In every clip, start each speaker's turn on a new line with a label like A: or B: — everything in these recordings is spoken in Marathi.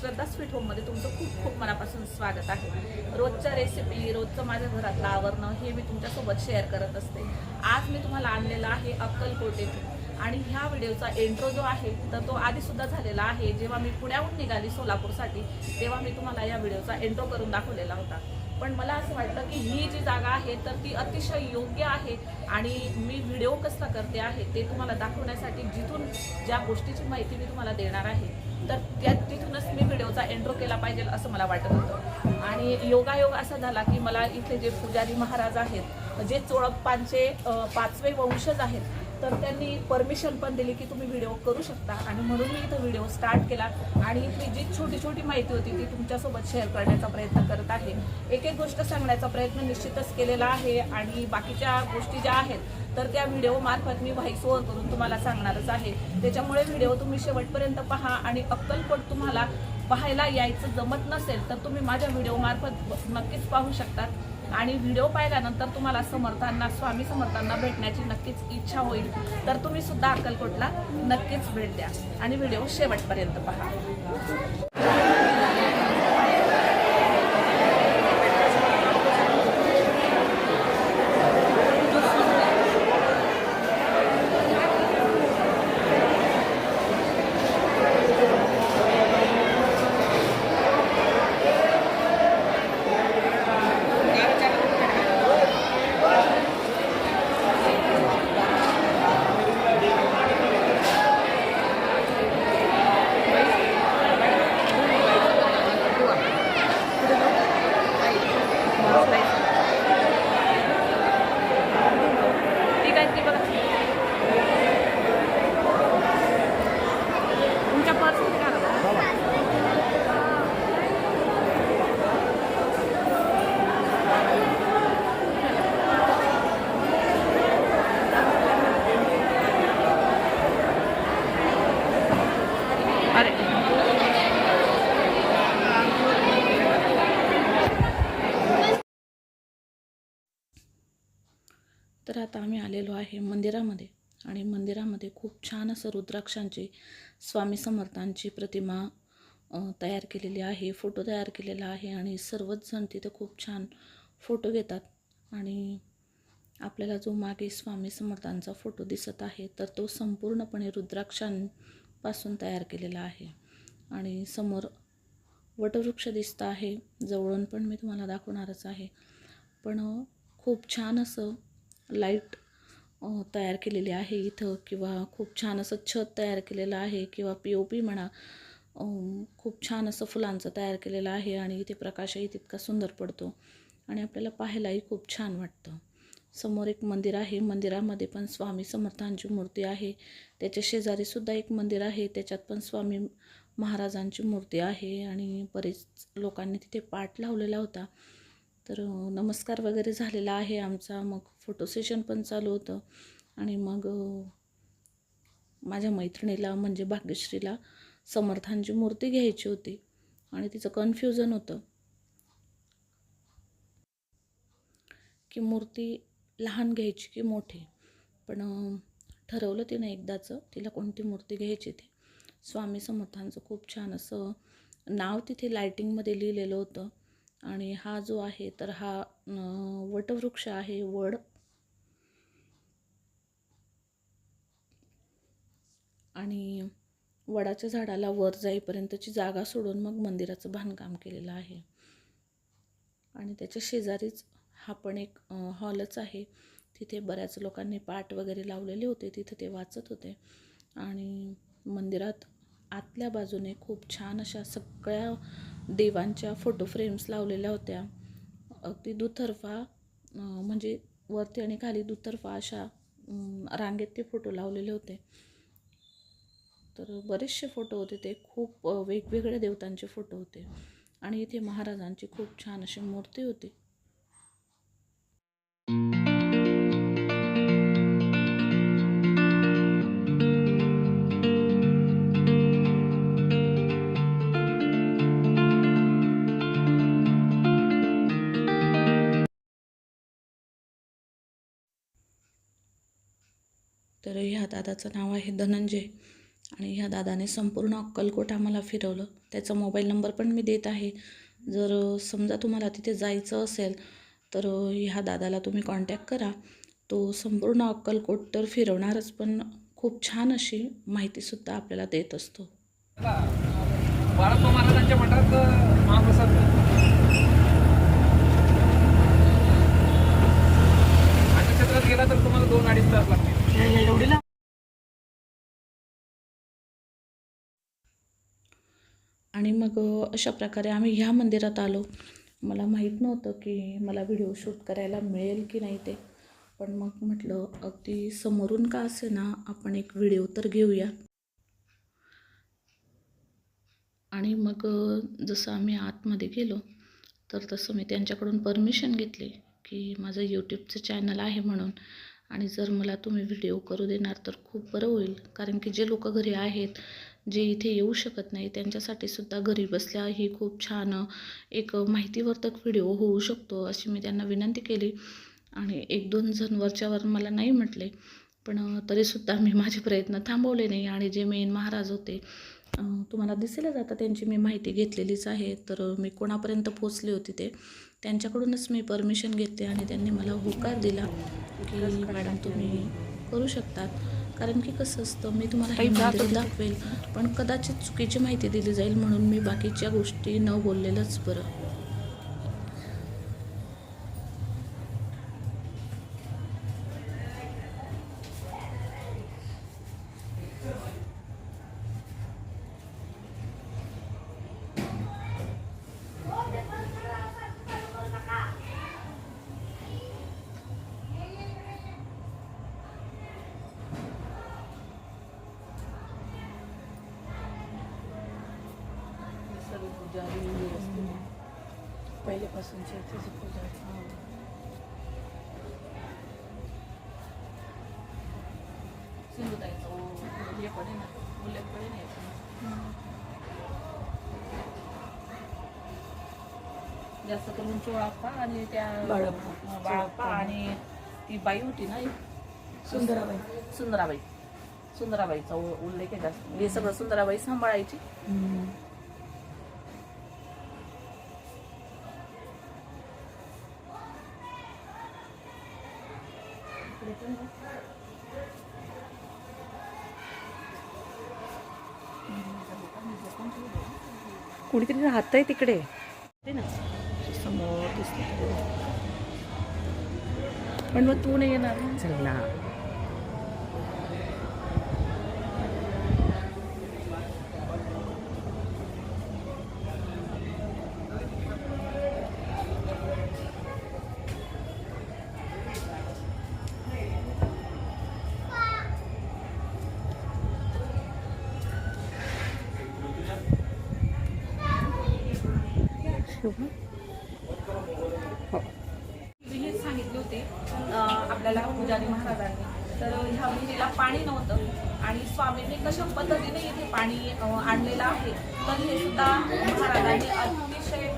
A: श्रद्धा स्वीट होममध्ये तुमचं खूप खूप मनापासून स्वागत आहे. रोजच्या रेसिपी रोजचं माझ्या घरातलं आवरणं हे मी तुमच्यासोबत शेअर करत असते. आज मी तुम्हाला आणलेलं आहे अक्कलकोटेतून आणि ह्या व्हिडिओचा एंट्रो जो आहे तर तो आधीसुद्धा झालेला आहे. जेव्हा मी पुण्याहून निघाली सोलापूरसाठी तेव्हा मी तुम्हाला या व्हिडिओचा एंट्रो करून दाखवलेला होता. पण मला असं वाटलं की ही जी जागा आहे तर ती अतिशय योग्य आहे. आणि मी व्हिडिओ कसा करते आहे ते तुम्हाला दाखवण्यासाठी जिथून ज्या गोष्टीची माहिती मी तुम्हाला देणार आहे तर त्या तिथूनच मी व्हिडिओचा एंट्रो केला पाहिजे असं मला वाटत होतं. आणि योगायोग असा झाला की मला इथे जे पुजारी महाराज आहेत जे चोळप्पांचे पाचवे वंशज आहेत तर त्यांनी परमिशन पण दिली की तुम्ही व्हिडिओ करू शकता. आणि म्हणून मी इथं व्हिडिओ स्टार्ट केला. आणि इथली जी छोटी छोटी माहिती होती ती तुमच्यासोबत शेअर करण्याचा प्रयत्न करत आहे. एक एक गोष्ट सांगण्याचा प्रयत्न निश्चितच केलेला आहे. आणि बाकीच्या गोष्टी ज्या आहेत तर त्या व्हिडिओ मार्फत मी व्हॉइस ओव्हर करून तुम्हाला सांगणारच आहे. त्याच्यामुळे व्हिडिओ तुम्ही शेवटपर्यंत पहा आणि अक्कलकोट तुम्हाला पाहायला यायचं जमत नसेल तर तुम्ही माझ्या व्हिडिओमार्फत नक्कीच पाहू शकतात. आणि व्हिडिओ पाहिल्यानंतर तुम्हाला समर्थांना स्वामी समर्थांना भेटण्याची नक्कीच इच्छा होईल. तर तुम्ही सुद्धा अक्कलकोटला नक्कीच भेट द्या. आणि व्हिडिओ शेवटपर्यंत पहा ठीक आहे ती बघा तुमच्या पर्स अरे तर आता आम्ही आलेलो आहे मंदिरामध्ये आणि मंदिरामध्ये खूप छान असं रुद्राक्षांची स्वामी समर्थांची प्रतिमा तयार केलेली आहे फोटो तयार केलेला आहे आणि सर्वच जण तिथे खूप छान फोटो घेतात आणि आपल्याला जो मागे स्वामी समर्थांचा फोटो दिसत आहे तर तो संपूर्णपणे रुद्राक्षांपासून तयार केलेला आहे. आणि समोर वटवृक्ष दिसतं आहे जवळून पण मी तुम्हाला दाखवणारच आहे. पण खूप छान असं लाइट तयार केलेली आहे इथं किंवा खूप छान असं छत तयार केलेलं आहे किंवा पी ओ पी म्हणा खूप छान असं फुलांचं तयार केलेलं आहे आणि इथे प्रकाशही तितका सुंदर पडतो आणि आपल्याला पाहायलाही खूप छान वाटतं. समोर एक मंदिर आहे मंदिरामध्ये पण स्वामी समर्थांची मूर्ती आहे. त्याच्या शेजारीसुद्धा एक मंदिर आहे त्याच्यात पण स्वामी महाराजांची मूर्ती आहे आणि बरेच लोकांनी तिथे पाठ लावलेला होता. तर नमस्कार वगैरे झालेला आहे आमचा. मग फोटो सेशन पण चालू होतं. आणि मग माझ्या मैत्रिणीला म्हणजे भाग्यश्रीला समर्थांची मूर्ती घ्यायची होती. आणि तिचं कन्फ्युजन होतं की मूर्ती लहान घ्यायची की मोठी? पण ठरवलं तिनं एकदाचं तिला कोणती मूर्ती घ्यायची ती. स्वामी समर्थांचं खूप छान असं नाव तिथे लायटिंगमध्ये लिहिलेलं होतं. आणि हा जो आहे तर हा वटवृक्ष आहे वड. आणि वडाच्या झाडाला वर जाईपर्यंतची जागा सोडून मग मंदिराचं बांधकाम केलेलं आहे. आणि त्याच्या शेजारीच हा पण एक हॉलच आहे. तिथे बऱ्याच लोकांनी पाठ वगैरे लावलेले होते तिथे ते वाचत होते. आणि मंदिरात आतल्या बाजूने खूप छान अशा सगळ्या देवांच्या फोटो फ्रेम्स लावलेल्या होत्या. अगदी दुतर्फा म्हणजे वरती आणि खाली दुतर्फा अशा रांगेत ते फोटो लावलेले होते. तर बरेचसे फोटो होते ते. खूप वेगवेगळ्या देवतांचे फोटो होते. आणि इथे महाराजांची खूप छान अशी मूर्ती होती. तर ह्या दादाचं नाव आहे धनंजय.
B: आणि ह्या दादाने संपूर्ण अक्कलकोट आम्हाला फिरवलं. त्याचा मोबाईल नंबर पण मी देत आहे. जर समजा तुम्हाला तिथे जायचं असेल तर ह्या दादाला तुम्ही कॉन्टॅक्ट करा. तो संपूर्ण अक्कलकोट तर फिरवणारच पण खूप छान अशी माहितीसुद्धा आपल्याला देत असतो.
C: महाराजांच्या मठात महाप्रसाद. गेला तर तुम्हाला दोन अडीच तास लागतील.
B: आणि मग अशा प्रकारे आम्ही ह्या मंदिरात आलो. मला माहीत नव्हतं की मला व्हिडिओ शूट करायला मिळेल की नाही ते. पण मग म्हटलं अगदी समोरून का असे ना आपण एक व्हिडिओ तर घेऊया. आणि मग जसं आम्ही आतमध्ये गेलो तर तसं मी त्यांच्याकडून परमिशन घेतली की माझं यूट्यूबचं चॅनल आहे म्हणून. आणि जर मला तुम्ही व्हिडिओ करू देणार तर खूप बरं होईल. कारण की जे लोक घरी आहेत जे इथे येऊ शकत नाही त्यांच्यासाठी सुद्धा घरी बसल्या ही खूप छान एक माहितीवर्धक व्हिडिओ होऊ शकतो अशी मी त्यांना विनंती केली. आणि एक दोन जण वरच्यावर मला नाही म्हटले पण तरीसुद्धा मी माझे प्रयत्न थांबवले नाही. आणि जे मेन महाराज होते तुम्हाला दिसेलच आता त्यांची मी माहिती घेतलेलीच आहे. तर मी कोणापर्यंत पोचले होते ते त्यांच्याकडूनच मी परमिशन घेतली आणि त्यांनी मला होकार दिला की मॅडम तुम्ही करू शकतात. कारण की कसं असतं मी तुम्हाला हे मंदिर दाखवेल पण कदाचित चुकीची माहिती दिली जाईल म्हणून मी बाकीच्या गोष्टी न बोललेलंच बरं.
A: पहिल्यापासूनचे त्याची पूजा
B: सिंधुताईचं हे पण आहे ना उल्लेख आहे ना. जास्त करून चोळाप्पा आणि त्या
A: बाळप्पा.
B: आणि ती बाई होती ना
A: सुंदराबाई.
B: सुंदराबाई. सुंदराबाईचा उल्लेख आहे जास्त. हे सगळं सुंदराबाई सांभाळायची.
A: कुणीतरी राहतंय तिकडे.
B: ते ना. समोर पण मग तू नाही येणार ना.
A: ठेवू? हो.
B: मी हेच सांगितले होते आपल्याला पुजारी महाराजांनी. तर ह्या विहिरीला पाणी नव्हतं आणि स्वामींनी कशा पद्धतीने इथे पाणी आणलेलं आहे तर हे सुद्धा महाराजांनी अतिशय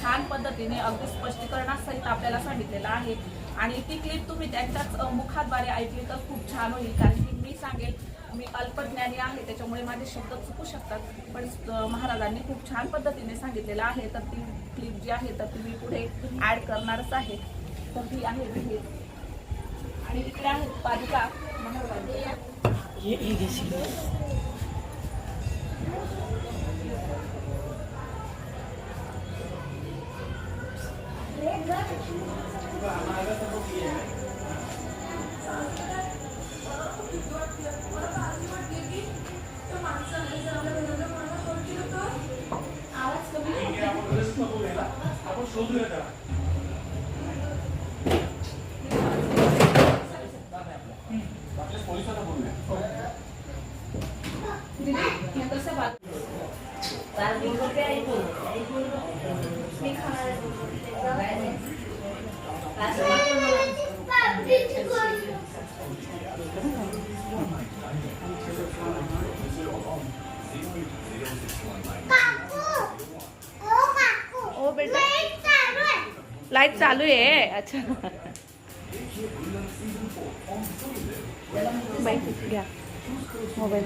B: छान पद्धतीने अगदी स्पष्टीकरणासहित आपल्याला सांगितलेलं आहे. आणि ती क्लिप तुम्ही त्यांच्याच मुखाद्वारे ऐकली तर खूप छान होईल कारण की मी सांगेल मी अल्पज्ञानी आहे त्याच्यामुळे माझे शब्द चुकू शकतात. पण महाराजांनी खूप छान पद्धतीने सांगितलेलं आहे. तर ती क्लिप जी आहे तर ती मी पुढे ऍड करणारच आहे. तर ही आहे विहीर. आणि इकडे आहेत पालिका महाराजांच्या
A: हे हे घेशील
B: हे कसं बाग- ओ लाइट चालू आहे. अच्छा.
A: घ्या.
D: मोबाईल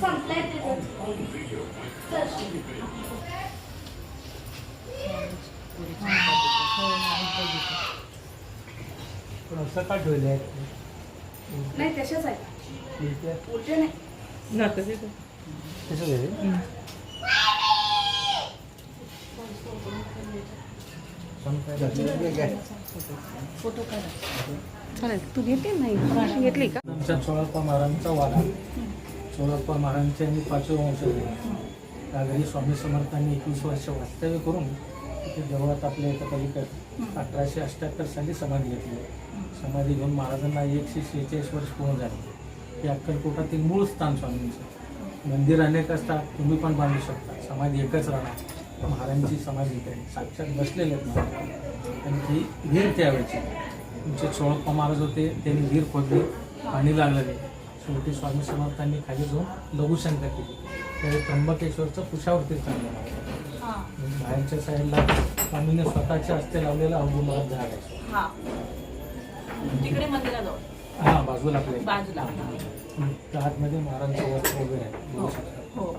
E: संपलाय
F: असं का ठेवले आहेत
A: नाही. तशाच उलटे नाही
D: चालेल. तू घेते नाही घेतली का?
F: आमच्या चोळप्पा महाराजांचा वाडा. चोळप्पा महाराजांचे आणि पाचवे वंशज त्यावेळी स्वामी समर्थांनी एकवीस वर्ष वास्तव्य करून तिथे देवळात आपल्या एका पलीकडे अठराशे अठ्ठ्याहत्तर साली समाधी घेतली. समाधी घेऊन महाराजांना एकशे शेहेचाळीस वर्ष पूर्ण झाले. हे अक्कलकोटातील मूळ स्थान स्वामींचं. मंदिर अनेक असतात तुम्ही पण बांधू शकता. समाधी एकच राहणार. महाराजांची समाधी इथे. साक्षात बसलेले आहेत महाराज. आणि ती विहीर त्यावेळची. तुमचे चोळप्पा महाराज होते त्यांनी विहीर खोदली पाणी लागलेले शेवटी स्वामी समर्थांनी खाली जाऊन लघुशंका केली. त्यावेळी त्र्यंबकेश्वरचं कुशावरती चाललं
A: हां
F: बाहेरच्या साईडला स्वामीने स्वतःच्या हस्ते लावलेलं औदुंबरात झाड आहे.
A: हां. तिकडे मंदिराजवळ.
F: हा बाजूला आपले
A: बाजूला
F: त्या आतमध्ये महाराजांचं वस्त्र वगैरे आहे. बघू शकता.
A: हो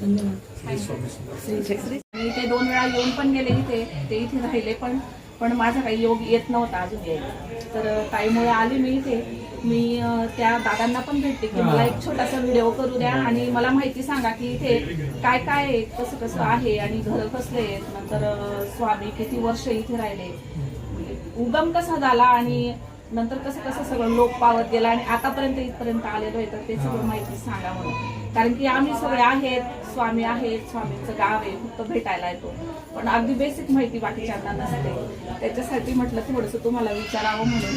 F: श्री स्वामी समर्थ.
D: श्री जय श्री
A: मी ते दोन वेळा येऊन पण गेले इथे. ते इथे राहिले पण पण माझा काही योग येत नव्हता अजून यायला. तर ताईमुळे आली मी इथे. मी त्या दादांना पण भेटते की मला एक छोटासा व्हिडिओ करू द्या आणि मला माहिती सांगा की इथे काय काय आहे कसं कसं आहे आणि घरं कसले आहेत. नंतर स्वामी किती वर्ष इथे राहिले. म्हणजे उगम कसा झाला आणि नंतर कसं कसं सगळं लोक पावत गेला आणि आतापर्यंत इथपर्यंत आलेलो आहे तर ते सगळं माहिती सांगा म्हणून. कारण की आम्ही सगळे आहेत स्वामी आहेत स्वामींचं गाव आहे फक्त भेटायला येतो. पण अगदी बेसिक माहिती बाकीच्यांना नसते. त्याच्यासाठी म्हटलं थोडंसं तुम्हाला विचारावं म्हणून.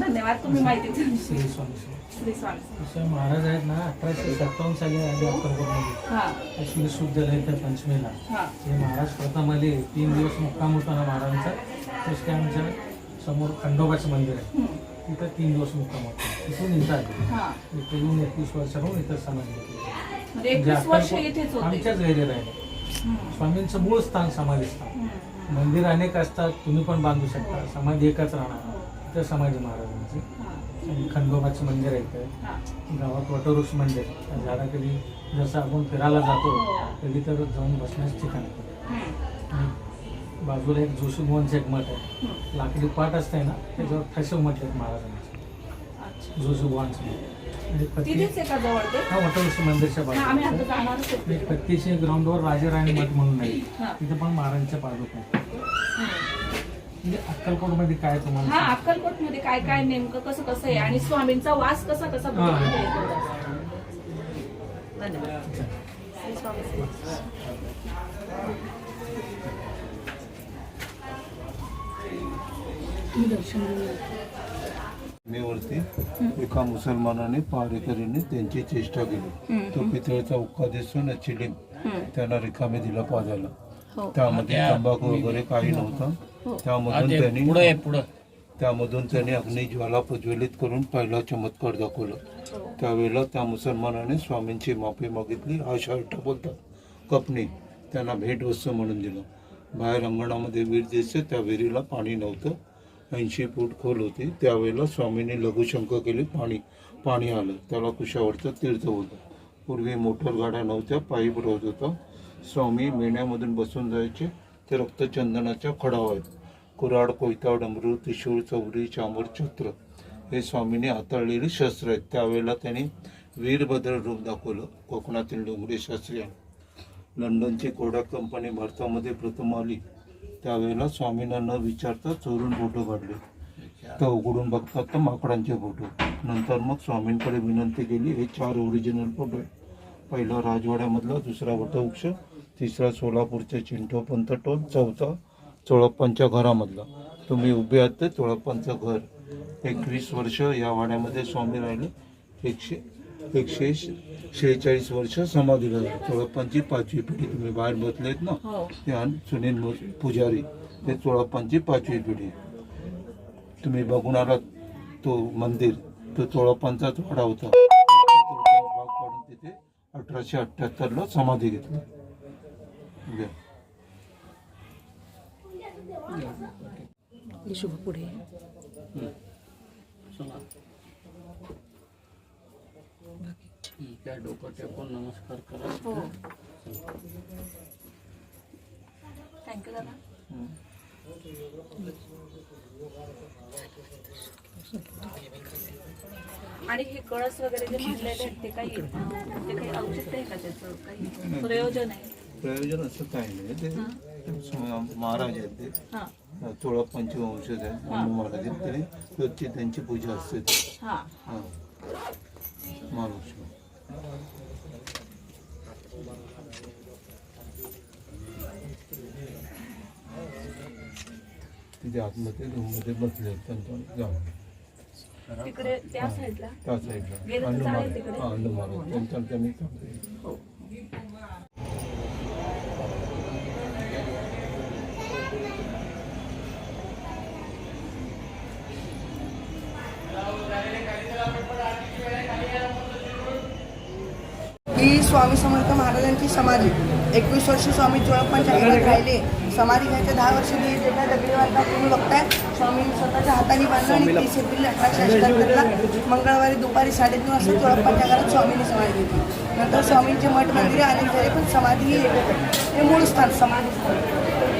A: धन्यवाद तुम्ही माहिती.
F: श्री स्वामी महाराज आहेत ना अठराशे सत्तावन्न साली आले अक्कलकोटमध्ये अश्विनी शुद्ध त्या पंचमीला.
A: हा.
F: महाराज स्वतःमध्ये तीन दिवस मुक्काम होता ना महाराजांचा. तसे आमच्या समोर खंडोबाचं मंदिर आहे. तिथं तीन दिवस मुक्काम होता. तिथून इथं आले
A: हा.
F: इथे येऊन एकवीस वर्षाहून इथं समाधी घेतली.
A: म्हणजे
F: म्हणजे
A: एकवीस वर्ष
F: अक्कलकोट
A: इथेच होते.
F: आमच्याच घरी राहिले. स्वामींचं मूळ स्थान समाधी स्थान. मंदिर अनेक असतात तुम्ही पण बांधू शकता. समाधी एकच राहणार. तिथं समाधी महाराजांची.
A: हा.
F: आणि खंडोबाचं मंदिर आहे इथे.
A: हा.
F: गावात वटवृक्ष मंदिर. त्या झाडाखाली जसं आपण फिरायला जातो कधी तर जाऊन बसण्याचं ठिकाण बाजूला एक जोशी एक मठ आहे. लाकडी पाट असते ना त्याच्यावर मठ आहेत महाराजांचे. जोशी
A: तिथेच आहे का जवळ ते
F: हा वटवृक्ष मंदिरच्या
A: हा, आम्ही आता
F: बाजूला
A: जाणारच होतो.
F: एक पत्तीशी ग्राउंडवर राजेराणी मठ म्हणून आहे
A: हा.
F: तिथे पण महाराजांच्या पादुका आहेत म्हणजे अक्कलकोटमध्ये काय तुम्हाला
A: हा अक्कलकोटमध्ये काय काय नेमकं कसं कसं आहे आणि स्वामींचा वास कसा कसा
F: हा.
A: बदलतो. धन्यवाद श्री स्वामी समर्थ.
G: जमिनीवरती एका मुसलमानाने पहारेकरीने त्यांची चेष्टा केली. तो पितळेचा उक्का दिसून चिलीम त्यांना रिकामे दिला पाजायला. त्यामध्ये तंबाखू वगैरे काही नव्हतं. त्यामधून त्यांनी त्यामधून त्यांनी अग्नी ज्वाला प्रज्वलित करून पहिला चमत्कार दाखवला. त्यावेळेला त्या मुसलमानाने स्वामींची माफी मागितली. हा शर्ट बोलतात कपनी. त्यांना भेटवस्तू म्हणून दिलं. बाहेर अंगणामध्ये विहीर दिसते. त्या विहिरीला पाणी नव्हतं. ऐंशी फूट खोल होती. त्यावेळेला स्वामींनी लघुशंक केली पाणी पाणी आलं. त्याला कुशावरचं तीर्थ होतं. पूर्वी मोटर गाड्या नव्हत्या पायी रोज होता. स्वामी मेण्यामधून बसून जायचे. ते रक्तचंदनाच्या खडाव आहेत. कुराड कोयता डमरू त्रिशूळ चौरी चांबर छत्र हे स्वामींनी हाताळलेली शस्त्र आहेत. त्यावेळेला त्यांनी वीरभद्र रूप दाखवलं. कोकणातील डोंगरे शास्त्रीय लंडनची कोडॅक कंपनी भारतामध्ये प्रथम आली. त्यावेळेला स्वामींना न विचारता चोरून फोटो काढले. तर उघडून बघतात तर माकडांचे फोटो. नंतर मग स्वामींकडे विनंती केली हे चार ओरिजिनल फोटो आहे पहिला राजवाड्यामधला दुसरा वटवृक्ष तिसरा सोलापूरचे चिंठोपंत टोल चौथा चोळप्पांच्या घरामधला. तुम्ही उभे आहात ते चोळप्पांचं घर. एकवीस वर्ष या वाड्यामध्ये स्वामी राहिले. एकशे एकशे शेहेचाळीस वर्ष समाधीला झाले चोळप्पांची पाचवी पिढी. तुम्ही बाहेर बसलेत ना?
A: हो.
G: ते आणि सुनील पुजारी. ते चोळप्पांची पाचवी पिढी. तुम्ही बघून आलात तो मंदिर. तो चोळप्पांचाच वाडा होता. भाग पाडून तिथे अठराशे अठ्ठ्याहत्तरला समाधी घेतली
D: पुढे.
C: ठीक आहे डोकं टेकून नमस्कार करा.
A: हो. थँक्यू दादा. आणि हे कळस वगैरे जे मांडलेले आहेत ते काही ते काही औचित्य आहे का त्याचं? काही प्रयोजन आहे?
G: प्रयोजन असं काही नाही ते. स्व- महाराज आहेत ते.
A: हा.
G: चोळप्पांचे वंशज आहेत अण्णा महाराज आहेत ते. रोजची त्यांची पूजा असते
A: हा.
G: हां. महालक्ष्मी. तिथे आतमध्ये रूममध्ये बसले त्यांच्या जाऊन.
A: तिकडे त्या साईडला?
G: त्या साईडला.
A: गेलं तर
G: अण्णा
A: चालेल
G: महाराज
A: तिकडे?
G: हां अण्णा महाराज त्यांच्या त्यांनी
H: स्वामी समर्थ महाराजांची समाधी. एकवीस वर्ष स्वामी चोळप्पांच्या घरात राहिले. समाधी घ्यायचे दहा वर्ष दिली. त्याच्या दगडी बांधकाम तुम्ही बघताय स्वामींनी स्वतःच्या हाताने बांधलं आणि तीस एप्रिल अठराशे अठ्याहत्तरला मंगळवारी दुपारी साडेतीन वाजता चोळप्पांच्या घरात स्वामींनी समाधी घेतली. नंतर स्वामींचे मठ मंदिरे अनेक झाले पण समाधी. हे मूळ स्थान समाधी. स्थान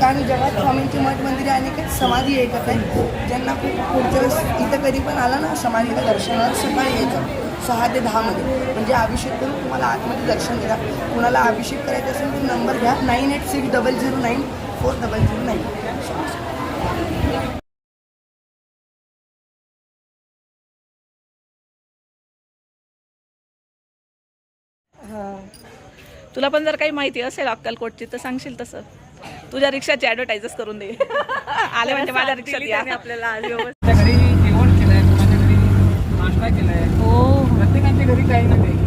H: कारण जगात स्वामींची मठ मंदिरे आणि काही समाधी एकच आहे ज्यांना खूप पुढच्या वेळेस इथं कधी पण आला ना समाधीला दर्शनाला सकाळी यायचं सहा ते दहामध्ये म्हणजे अभिषेक करून तुम्हाला आतमध्ये दर्शन द्या कुणाला अभिषेक करायचा असेल तर नंबर घ्या. Nine eight six double zero nine four double zero nine
A: तुला पण जर काही माहिती असेल अक्कलकोटची तर सांगशील तसं. तुझ्या रिक्षाची ऍडव्हर्टाइजच करून दे. आले म्हणजे माझ्या रिक्षात या. आपल्याला
C: घरी जेवण केलंय कोणाच्या घरी नाश्ता केलाय?
A: हो.
C: प्रत्येकाच्या घरी काही ना काही.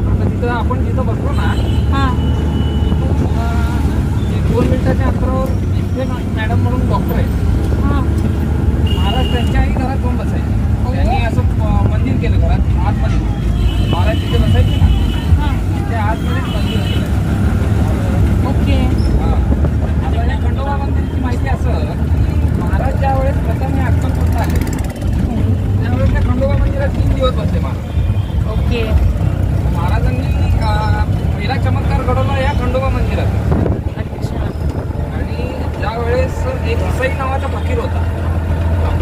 C: आता तिथं आपण जिथं बसलो ना
A: हा.
C: दोन मिनिटाच्या अंतरावर इथे मॅडम म्हणून डॉक्टर आहेत.
A: हा.
C: महाराज त्यांच्याही घरात जाऊन बसायचे? त्यांनी असं मंदिर केलं घरात आतमध्ये. महाराज तिथे बसायचे ना.
A: हा.
C: ते आतमध्येच मंदिर केलं
A: ओके
C: हा. आता या खंडोबा मंदिराची माहिती असं महाराज ज्या वेळेस प्रथम हे अक्कलकोटला आले त्यावेळेस त्या खंडो मंदिरात तीन दिवस बसले महाराज
A: ओके
C: महाराजांनी अं, पहिला चमत्कार घडवला या खंडोबा मंदिरात
A: अच्छा
C: आणि ज्यावेळेस एक इसाई नावाचा फकीर होता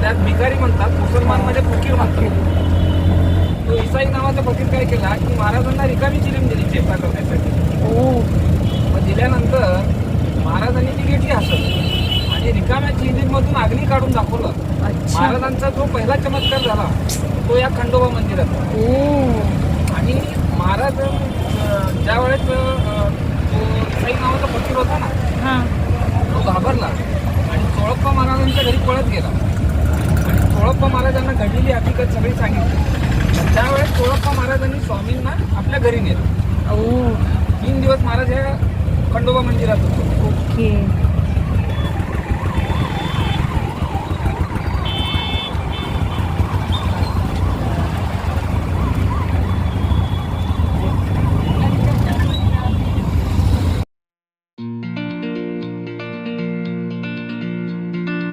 C: त्यात भिकारी म्हणतात मुसलमानमध्ये फकीर म्हणतात तो इसाई नावाचा फकीर काय केला की महाराजांना रिकामी चिलीम दिली चेष्टा करण्यासाठी
A: ओ
C: मग दिल्यानंतर महाराजांनी ती घेतली हसत आणि रिकाम्या चिलीमधून अग्नी काढून दाखवलं
A: अच्छा
C: महाराजांचा जो पहिला चमत्कार झाला तो या खंडोबा मंदिरात. आणि महाराज अं, ज्यावेळेस अं, तो इसाई नावाचा फकीर होता ना
A: हा.
C: तो घाबरला आणि चोळप्पा महाराजांच्या घरी पळत गेला. आणि चोळप्पा महाराजांना घडलेली हकीकत सगळी सांगितली. त्यावेळेस चोळप्पा महाराजांनी स्वामींना आपल्या घरी नेलं. तीन दिवस महाराज हे खंडोबा मंदिरात होते.
A: ओके.